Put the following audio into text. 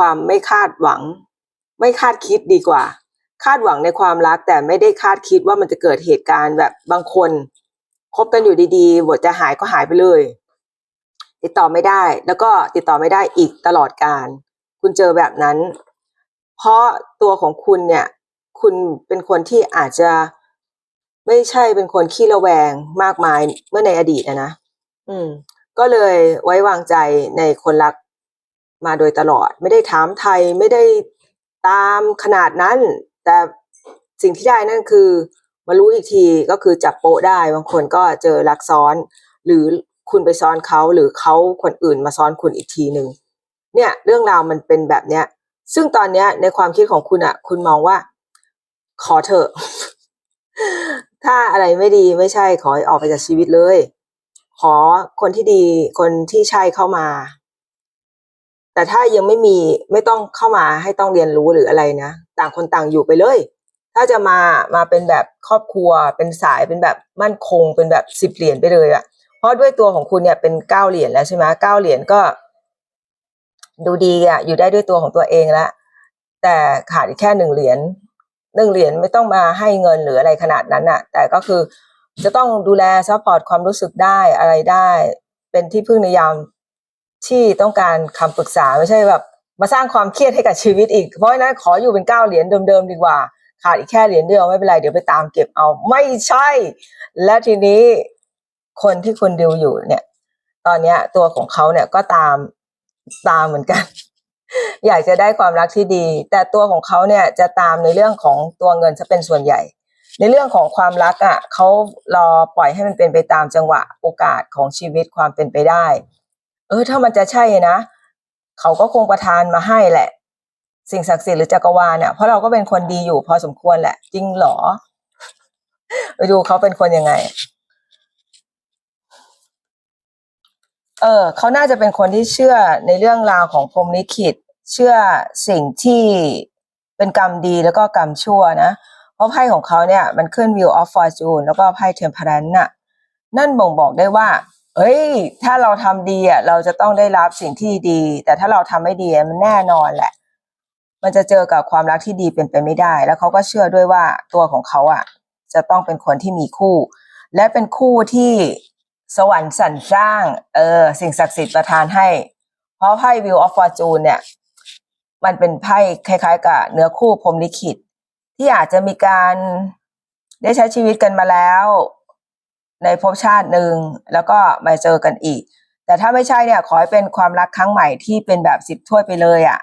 ความไม่คาดหวัง ไม่คาดคิดดีกว่า คาดหวังในความรักแต่ไม่ได้คาดคิดว่ามันจะเกิดเหตุการณ์แบบบางคนคบกันอยู่ดีๆบทจะหายก็หายไปเลย ติดต่อไม่ได้ แล้วก็ติดต่อไม่ได้อีกตลอดการ คุณเจอแบบนั้น เพราะตัวของคุณเนี่ย คุณเป็นคนที่อาจจะไม่ใช่เป็นคนขี้ระแวงมากมายเมื่อในอดีตนะนะอืม ก็เลยไว้วางใจในคนรัก มาโดยตลอด ไม่ได้ถามไทยไม่ได้ตามขนาดนั้น แต่สิ่งที่ได้นั่นคือ มารู้อีกทีก็คือจับโปะได้บางคนก็เจอรักซ้อน หรือคุณไปซ้อนเขาหรือเขาคนอื่นมาซ้อนคุณอีกทีหนึ่งเนี่ยเรื่องราวมันเป็นแบบเนี้ย ซึ่งตอนเนี้ยในความคิดของคุณอะคุณมองว่า ขอเถอะ ถ้าอะไรไม่ดีไม่ใช่ขอให้ออกไปจากชีวิตเลย ขอคนที่ดีคนที่ใช่เข้ามา แต่ถ้ายังไม่มีไม่ต้องเข้ามาให้ต้องเรียนรู้หรืออะไรนะ ต่างคนต่างอยู่ไปเลย ถ้าจะมามาเป็นแบบครอบครัว เป็นสายเป็นแบบมั่นคง เป็นแบบสิบเหรียญไปเลยอะ่ะเพราะด้วยตัวของคุณเนี่ยเป็นเก้าเหรียญแล้วใช่ไหมเก้าเหรียญก็ ดูดีอะ่ะอยู่ได้ด้วยตัวของตัวเองแล้วแต่ขาดแค่หนึ่งเหรียญหนึ่งเหรียญไม่ต้องมาให้เงินหรืออะไรขนาดนั้นอะ่ะแต่ก็คือจะต้องดูแลซัพพอร์ตความรู้สึกได้อะไรได้ เป็นที่พึ่งในยาม ที่ต้องการคำปรึกษาไม่ใช่แบบ มาสร้างความเครียดให้กับชีวิตอีก เพราะฉะนั้นขออยู่เป็นเก้าเหรียญเดิมๆดีกว่า ขาดอีกแค่เหรียญเดียวไม่เป็นไรเดี๋ยวไปตามเก็บเอา ไม่ใช่ และทีนี้คนที่คุณดิวอยู่เนี่ย ตอนเนี้ย ตัวของเขาเนี่ยก็ตามตามเหมือนกัน อยากจะได้ความรักที่ดี แต่ตัวของเขาเนี่ยจะตามในเรื่องของตัวเงินจะเป็นส่วนใหญ่ ในเรื่องของความรักอะเขารอปล่อยให้มันเป็นไปตามจังหวะโอกาสของชีวิตความเป็นไปได้ เออ ถ้ามันจะใช่นะ เขาก็คงประทานมาให้แหละ สิ่งศักดิ์สิทธิ์หรือจักรวาลเนี่ยเพราะเราก็เป็นคนดีอยู่พอสมควรแหละ จริงหรอไปดูเขาเป็นคนยังไง เออเขาน่าจะเป็นคนที่เชื่อในเรื่องราวของพรมลิขิต เชื่อสิ่งที่เป็นกรรมดีแล้วก็กรรมชั่วนะเพราะไพ่ของเขาเนี่ย มันขึ้น Wheel of Fortune แล้วก็ไพ่ Temperance น่ะ นั่นบ่งบอกได้ว่า เอ้ย ถ้าเราทำดีอะเราจะต้องได้รับสิ่งที่ดี แต่ถ้าเราทำไม่ดีมันแน่นอนแหละ มันจะเจอกับความรักที่ดีเป็นไปไม่ได้ แล้วเขาก็เชื่อด้วยว่าตัวของเขาอะ จะต้องเป็นคนที่มีคู่ และเป็นคู่ที่สวรรค์สรรสร้าง เออ สิ่งศักดิ์สิทธิ์ประทานให้ เพราะไพ่ Wheel of Fortune เนี่ย มันเป็นไพ่คล้าย ๆ กับเนื้อคู่พรมลิขิต ที่อาจจะมีการได้ใช้ชีวิตกันมาแล้ว ในภพชาติหนึ่งแล้วก็มาเจอกันอีก แต่ถ้าไม่ใช่เนี่ยขอให้เป็นความรักครั้งใหม่ที่เป็นแบบสิบถ้วยไปเลยอะ่ะ